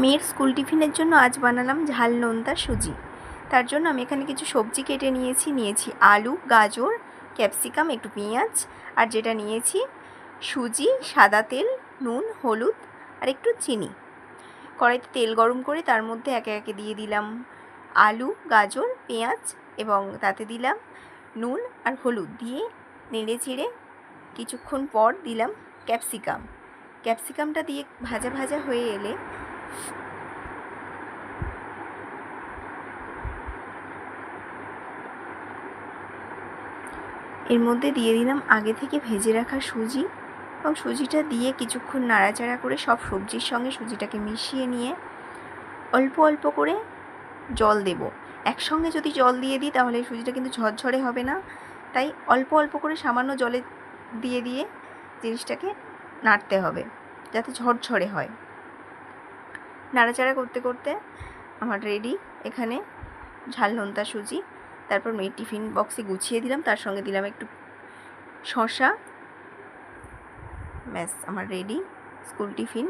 মেয়ের স্কুল টিফিনের জন্য আজ বানালাম ঝাল নোনতা সুজি। তার জন্য আমি এখানে কিছু সবজি কেটে নিয়েছি। নিয়েছি আলু, গাজর, ক্যাপসিকাম, একটু পেঁয়াজ, আর যেটা নিয়েছি সুজি, সাদা তেল, নুন, হলুদ, আর একটু চিনি। কড়াইতে তেল গরম করে তার মধ্যে একে একে দিয়ে দিলাম আলু, গাজর, পেঁয়াজ এবং তাতে দিলাম নুন আর হলুদ দিয়ে নেড়ে চেড়ে কিছুক্ষণ পর দিলাম ক্যাপসিকাম। ক্যাপসিকামটা দিয়ে ভাজা ভাজা হয়ে এলে এর মধ্যে দিয়ে দিলাম আগে থেকে ভেজে রাখা সুজি এবং সুজিটা দিয়ে কিছুক্ষণ নাড়াচাড়া করে সব সবজির সঙ্গে সুজিটাকে মিশিয়ে নিয়ে অল্প অল্প করে জল দেব। একসঙ্গে যদি জল দিয়ে দিই তাহলে সুজিটা কিন্তু ঝরঝরে হবে না। তাই অল্প অল্প করে সামান্য জলে দিয়ে দিয়ে জিনিসটাকে নাড়তে হবে যাতে ঝরঝরে হয়। নাড়াচাড়া করতে করতে আমার রেডি এখানে ঝাল, নোনতা, সুজি, তারপর মেয়ের টিফিন বক্সে গুছিয়ে দিলাম, তার সঙ্গে দিলাম একটু শশা ব্যাস, আমার রেডি স্কুল টিফিন